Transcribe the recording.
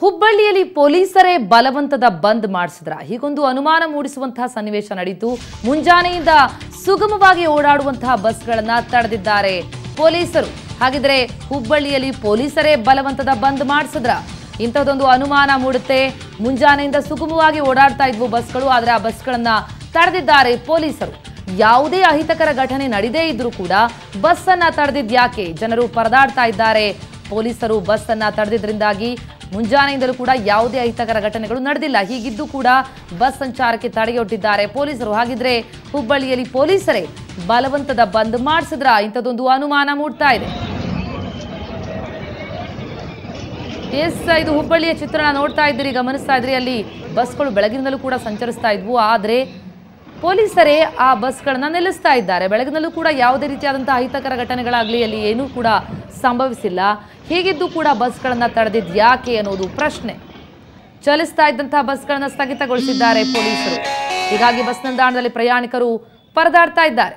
ಹುಬ್ಬಳ್ಳಿಯಲ್ಲಿ ಪೊಲೀಸರೇ ಬಲವಂತದ ಬಂದ್ ಮಾಡಿಸಿದ್ರ. ಹೀಗೊಂದು ಅನುಮಾನ ಮೂಡಿಸುವಂತಹ ಸನ್ನಿವೇಶ ನಡೀತು. ಮುಂಜಾನೆಯಿಂದ ಸುಗಮವಾಗಿ ಓಡಾಡುವಂತಹ ಬಸ್ಗಳನ್ನ ತಡೆದಿದ್ದಾರೆ ಪೊಲೀಸರು. ಹಾಗಿದ್ರೆ ಹುಬ್ಬಳ್ಳಿಯಲ್ಲಿ ಪೊಲೀಸರೇ ಬಲವಂತದ ಬಂದ್ ಮಾಡಿಸಿದ್ರ. ಇಂಥದ್ದೊಂದು ಅನುಮಾನ ಮೂಡುತ್ತೆ. ಮುಂಜಾನೆಯಿಂದ ಸುಗಮವಾಗಿ ಓಡಾಡ್ತಾ ಇದ್ವು ಬಸ್ಗಳು, ಆದರೆ ಆ ಬಸ್ಗಳನ್ನ ತಡೆದಿದ್ದಾರೆ ಪೊಲೀಸರು. ಯಾವುದೇ ಅಹಿತಕರ ಘಟನೆ ನಡೆದೇ ಇದ್ರೂ ಕೂಡ ಬಸ್ ಅನ್ನ ತಡೆದಿದ್ಯಾಕೆ ಜನರು ಪರದಾಡ್ತಾ ಇದ್ದಾರೆ. ಪೊಲೀಸರು ಬಸ್ ಅನ್ನ ತಡೆದಿದ್ರಿಂದಾಗಿ ಮುಂಜಾನೆಯಿಂದಲೂ ಕೂಡ ಯಾವುದೇ ಅಹಿತಕರ ಘಟನೆಗಳು ನಡೆದಿಲ್ಲ. ಹೀಗಿದ್ದು ಕೂಡ ಬಸ್ ಸಂಚಾರಕ್ಕೆ ತಡೆಯೊಡ್ಡಿದ್ದಾರೆ ಪೊಲೀಸರು. ಹಾಗಿದ್ರೆ ಹುಬ್ಬಳ್ಳಿಯಲ್ಲಿ ಪೊಲೀಸರೇ ಬಲವಂತದ ಬಂದ್ ಮಾಡಿಸಿದ್ರ? ಇಂಥದ್ದೊಂದು ಅನುಮಾನ ಮೂಡ್ತಾ ಇದೆ. ಎಸ್ ಇದು ಹುಬ್ಬಳ್ಳಿಯ ಚಿತ್ರಣ ನೋಡ್ತಾ ಇದ್ದೀರಿ. ಗಮನಿಸ್ತಾ ಇದ್ರಿ, ಅಲ್ಲಿ ಬಸ್ಗಳು ಬೆಳಗಿನಿಂದಲೂ ಕೂಡ ಸಂಚರಿಸ್ತಾ ಇದ್ವು. ಆದರೆ ಪೊಲೀಸರೇ ಆ ಬಸ್ಗಳನ್ನು ನಿಲ್ಲಿಸ್ತಾ ಇದ್ದಾರೆ. ಬೆಳಗಿನಲ್ಲೂ ಕೂಡ ಯಾವುದೇ ರೀತಿಯಾದಂಥ ಅಹಿತಕರ ಘಟನೆಗಳಾಗಲಿ ಅಲ್ಲಿ ಏನೂ ಕೂಡ ಸಂಭವಿಸಿಲ್ಲ. ಹೀಗಿದ್ದು ಕೂಡ ಬಸ್ಗಳನ್ನು ತಡೆದಿದ್ದು ಯಾಕೆ ಅನ್ನೋದು ಪ್ರಶ್ನೆ. ಚಲಿಸ್ತಾ ಇದ್ದಂತಹ ಬಸ್ಗಳನ್ನು ಸ್ಥಗಿತಗೊಳಿಸಿದ್ದಾರೆ ಪೊಲೀಸರು. ಹೀಗಾಗಿ ಬಸ್ ನಿಲ್ದಾಣದಲ್ಲಿ ಪ್ರಯಾಣಿಕರು ಪರದಾಡ್ತಾ ಇದ್ದಾರೆ.